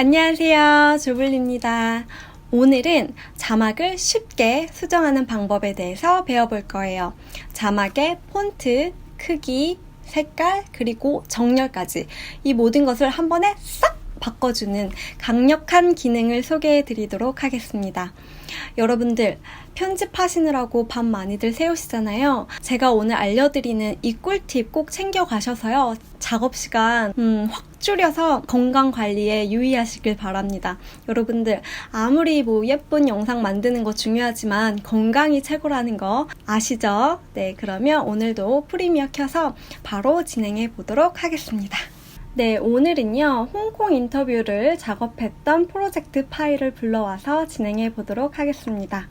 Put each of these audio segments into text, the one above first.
안녕하세요. 조블리입니다. 오늘은 자막을 쉽게 수정하는 방법에 대해서 배워볼 거예요. 자막의 폰트, 크기, 색깔, 그리고 정렬까지 이 모든 것을 한 번에 싹 바꿔주는 강력한 기능을 소개해 드리도록 하겠습니다. 여러분들, 편집하시느라고 밤 많이들 새우시잖아요. 제가 오늘 알려드리는 이 꿀팁 꼭 챙겨가셔서요. 작업 시간, 음, 확 줄여서 건강 관리에 유의하시길 바랍니다. 여러분들, 아무리 뭐 예쁜 영상 만드는 거 중요하지만 건강이 최고라는 거 아시죠? 네, 그러면 오늘도 프리미어 켜서 바로 진행해 보도록 하겠습니다. 네, 오늘은요, 홍콩 인터뷰를 작업했던 프로젝트 파일을 불러와서 진행해 보도록 하겠습니다.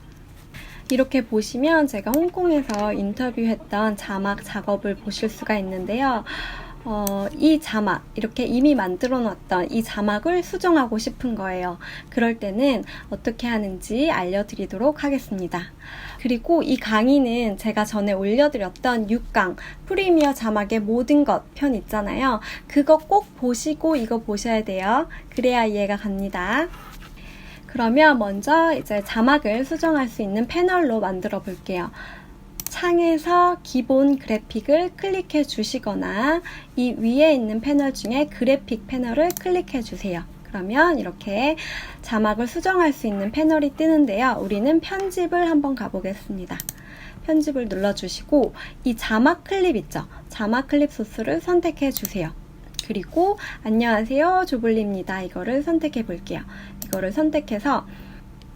이렇게 보시면 제가 홍콩에서 인터뷰했던 자막 작업을 보실 수가 있는데요. 어, 이 자막, 이렇게 이미 만들어 놨던 이 자막을 수정하고 싶은 거예요. 그럴 때는 어떻게 하는지 알려드리도록 하겠습니다. 그리고 이 강의는 제가 전에 올려드렸던 6강, 프리미어 자막의 모든 것 편 있잖아요. 그거 꼭 보시고 이거 보셔야 돼요. 그래야 이해가 갑니다. 그러면 먼저 이제 자막을 수정할 수 있는 패널로 만들어 볼게요. 창에서 기본 그래픽을 클릭해 주시거나 이 위에 있는 패널 중에 그래픽 패널을 클릭해 주세요. 그러면 이렇게 자막을 수정할 수 있는 패널이 뜨는데요. 우리는 편집을 한번 가보겠습니다. 편집을 눌러주시고 이 자막 클립 있죠? 자막 클립 소스를 선택해 주세요. 그리고 안녕하세요 조블리입니다. 이거를 선택해 볼게요. 이거를 선택해서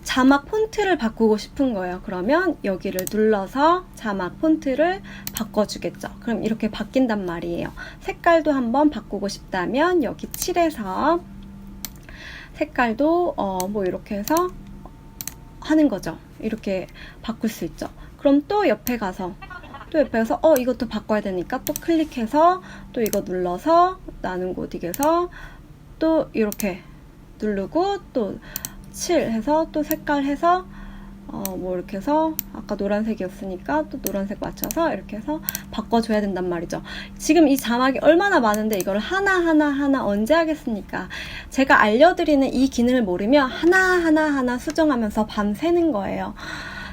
자막 폰트를 바꾸고 싶은 거예요. 그러면 여기를 눌러서 자막 폰트를 바꿔주겠죠. 그럼 이렇게 바뀐단 말이에요. 색깔도 한번 바꾸고 싶다면 여기 칠해서 색깔도 어, 뭐 이렇게 해서 하는 거죠. 이렇게 바꿀 수 있죠. 그럼 또 옆에 가서 또 옆에 가서 어 이것도 바꿔야 되니까 또 클릭해서 또 이거 눌러서 나눈 곳이게서 또 이렇게 누르고 또 칠 해서 또 색깔 해서 어 뭐 이렇게 해서 아까 노란색이었으니까 또 노란색 맞춰서 이렇게 해서 바꿔줘야 된단 말이죠. 지금 이 자막이 얼마나 많은데 이걸 하나하나 하나 언제 하겠습니까? 제가 알려드리는 이 기능을 모르면 하나하나 하나 수정하면서 밤새는 거예요.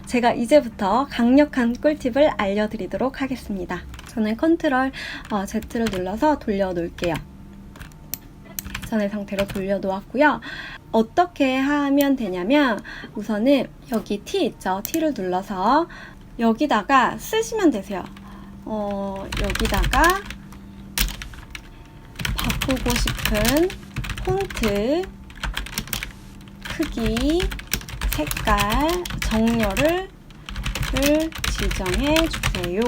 제가 이제부터 강력한 꿀팁을 알려드리도록 하겠습니다. 저는 컨트롤 어, Z를 눌러서 돌려 놓을게요. 전의 상태로 돌려놓았고요. 어떻게 하면 되냐면 우선은 여기 T 있죠? T를 눌러서 여기다가 쓰시면 되세요. 어, 여기다가 바꾸고 싶은 폰트 크기, 색깔, 정렬을 지정해 주세요.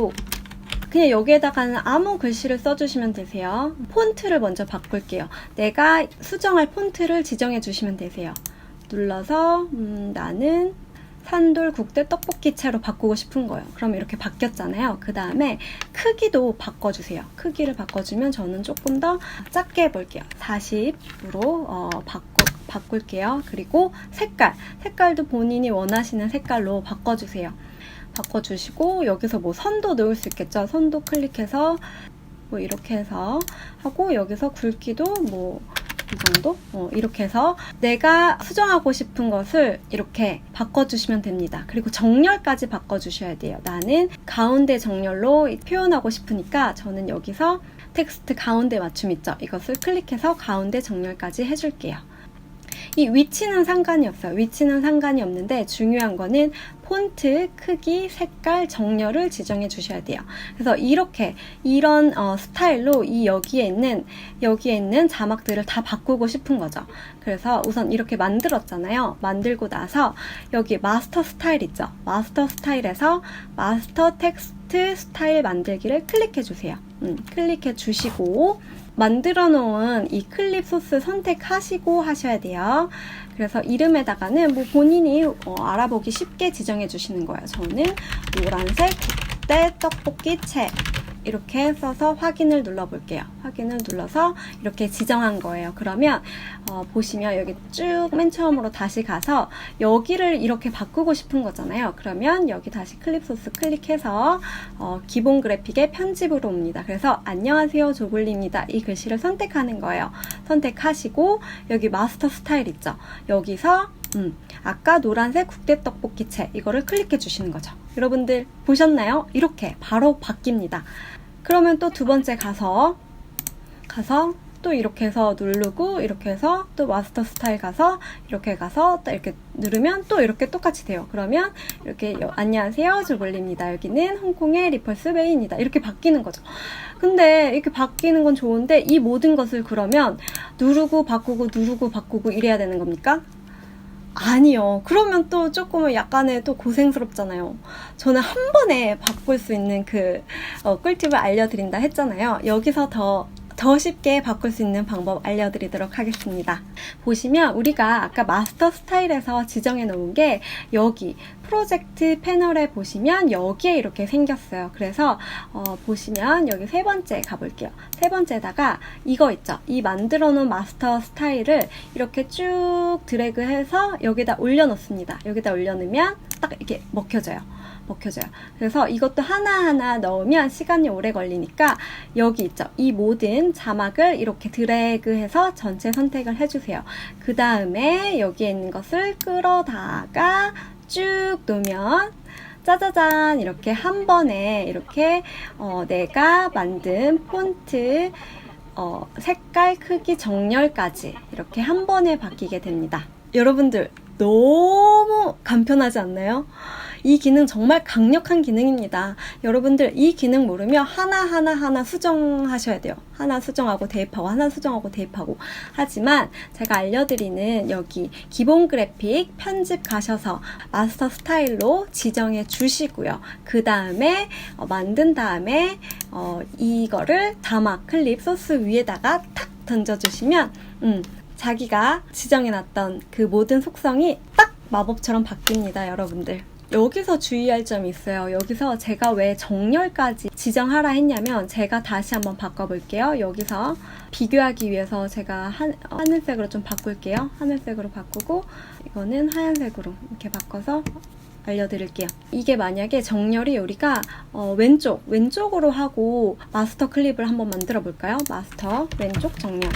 그냥 여기에다가는 아무 글씨를 써주시면 되세요. 폰트를 먼저 바꿀게요. 내가 수정할 폰트를 지정해 주시면 되세요. 눌러서 음, 나는 산돌 국대 떡볶이 채로 바꾸고 싶은 거예요. 그럼 이렇게 바뀌었잖아요. 그 다음에 크기도 바꿔주세요. 크기를 바꿔주면 저는 조금 더 작게 해볼게요. 40으로 어, 바꿔 바꿀게요. 그리고 색깔, 색깔도 본인이 원하시는 색깔로 바꿔주세요. 바꿔주시고 여기서 뭐 선도 넣을 수 있겠죠. 선도 클릭해서 뭐 이렇게 해서 하고 여기서 굵기도 뭐 이 정도? 어, 이렇게 해서 내가 수정하고 싶은 것을 이렇게 바꿔주시면 됩니다. 그리고 정렬까지 바꿔주셔야 돼요. 나는 가운데 정렬로 표현하고 싶으니까 저는 여기서 텍스트 가운데 맞춤 있죠? 이것을 클릭해서 가운데 정렬까지 해줄게요. 이 위치는 상관이 없어요. 위치는 상관이 없는데 중요한 거는 폰트, 크기, 색깔, 정렬을 지정해 주셔야 돼요. 그래서 이렇게 이런 어, 스타일로 이 여기에 있는 여기에 있는 자막들을 다 바꾸고 싶은 거죠. 그래서 우선 이렇게 만들었잖아요. 만들고 나서 여기 마스터 스타일 있죠. 마스터 스타일에서 마스터 텍스트 스타일 만들기를 클릭해 주세요. 음, 클릭해 주시고 만들어 놓은 이 클립 소스 선택하시고 하셔야 돼요. 그래서 이름에다가는 뭐 본인이 어, 알아보기 쉽게 지정해 주시는 거예요. 저는 노란색 국대 떡볶이 채 이렇게 써서 확인을 눌러 볼게요. 확인을 눌러서 이렇게 지정한 거예요. 그러면 어, 보시면 여기 쭉 맨 처음으로 다시 가서 여기를 이렇게 바꾸고 싶은 거잖아요. 그러면 여기 다시 클립 소스 클릭해서 어, 기본 그래픽의 편집으로 옵니다. 그래서 안녕하세요 조글리입니다. 이 글씨를 선택하는 거예요. 선택하시고 여기 마스터 스타일 있죠. 여기서 음, 아까 노란색 국대 떡볶이 채 이거를 클릭해 주시는 거죠. 여러분들 보셨나요? 이렇게 바로 바뀝니다. 그러면 또 두 번째 가서 가서 또 이렇게 해서 누르고 이렇게 해서 또 마스터 스타일 가서 이렇게 가서 또 이렇게 누르면 또 이렇게 똑같이 돼요. 그러면 이렇게 여- 안녕하세요 조글리입니다. 여기는 홍콩의 리펄스 베이입니다. 이렇게 바뀌는 거죠. 근데 이렇게 바뀌는 건 좋은데 이 모든 것을 그러면 누르고 바꾸고 누르고 바꾸고 이래야 되는 겁니까? 아니요. 그러면 또 조금은 약간의 또 고생스럽잖아요. 저는 한 번에 바꿀 수 있는 그 어, 꿀팁을 알려드린다 했잖아요. 여기서 더 더 쉽게 바꿀 수 있는 방법 알려드리도록 하겠습니다. 보시면 우리가 아까 마스터 스타일에서 지정해 놓은 게 여기 프로젝트 패널에 보시면 여기에 이렇게 생겼어요. 그래서 어, 보시면 여기 세 번째 가볼게요. 세 번째다가 이거 있죠. 이 만들어 놓은 마스터 스타일을 이렇게 쭉 드래그해서 여기다 올려놓습니다. 여기다 올려놓으면 딱 이렇게 먹혀져요. 먹혀져요. 그래서 이것도 하나하나 넣으면 시간이 오래 걸리니까 여기 있죠. 이 모든 자막을 이렇게 드래그해서 전체 선택을 해주세요. 그 다음에 여기에 있는 것을 끌어다가 쭉 놓으면 짜자잔 이렇게 한 번에 이렇게 어, 내가 만든 폰트 어, 색깔 크기 정렬까지 이렇게 한 번에 바뀌게 됩니다. 여러분들 너무 간편하지 않나요? 이 기능 정말 강력한 기능입니다. 여러분들 이 기능 모르면 하나하나 하나 수정하셔야 돼요. 하나 수정하고 대입하고 하나 수정하고 대입하고 하지만 제가 알려드리는 여기 기본 그래픽 편집 가셔서 마스터 스타일로 지정해 주시고요. 그 다음에 어, 만든 다음에 어, 이거를 자막 클립 소스 위에다가 탁 던져주시면 음, 자기가 지정해놨던 그 모든 속성이 딱 마법처럼 바뀝니다, 여러분들. 여기서 주의할 점이 있어요. 여기서 제가 왜 정렬까지 지정하라 했냐면 제가 다시 한번 바꿔볼게요. 여기서 비교하기 위해서 제가 한, 하늘색으로 좀 바꿀게요. 하늘색으로 바꾸고 이거는 하얀색으로 이렇게 바꿔서 알려드릴게요. 이게 만약에 정렬이 우리가 어, 왼쪽, 왼쪽으로 하고 마스터 클립을 한번 만들어 볼까요? 마스터 왼쪽 정렬.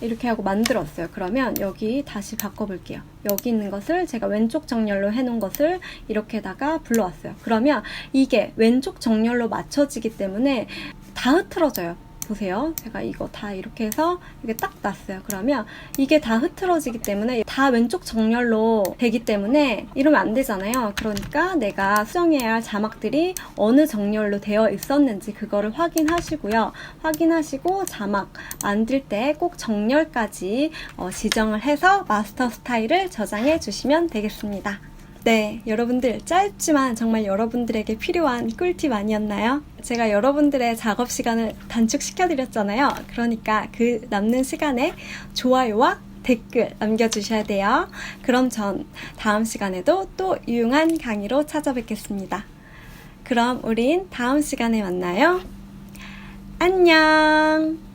이렇게 하고 만들었어요. 그러면 여기 다시 바꿔볼게요. 여기 있는 것을 제가 왼쪽 정렬로 해놓은 것을 이렇게다가 불러왔어요. 그러면 이게 왼쪽 정렬로 맞춰지기 때문에 다 흐트러져요. 보세요. 제가 이거 다 이렇게 해서 이게 딱 놨어요. 그러면 이게 다 흐트러지기 때문에 다 왼쪽 정렬로 되기 때문에 이러면 안 되잖아요. 그러니까 내가 수정해야 할 자막들이 어느 정렬로 되어 있었는지 그거를 확인하시고요. 확인하시고 자막 만들 때 꼭 정렬까지 어, 지정을 해서 마스터 스타일을 저장해 주시면 되겠습니다. 네, 여러분들 짧지만 정말 여러분들에게 필요한 꿀팁 아니었나요? 제가 여러분들의 작업 시간을 단축시켜 드렸잖아요. 그러니까 그 남는 시간에 좋아요와 댓글 남겨주셔야 돼요. 그럼 전 다음 시간에도 또 유용한 강의로 찾아뵙겠습니다. 그럼 우린 다음 시간에 만나요. 안녕!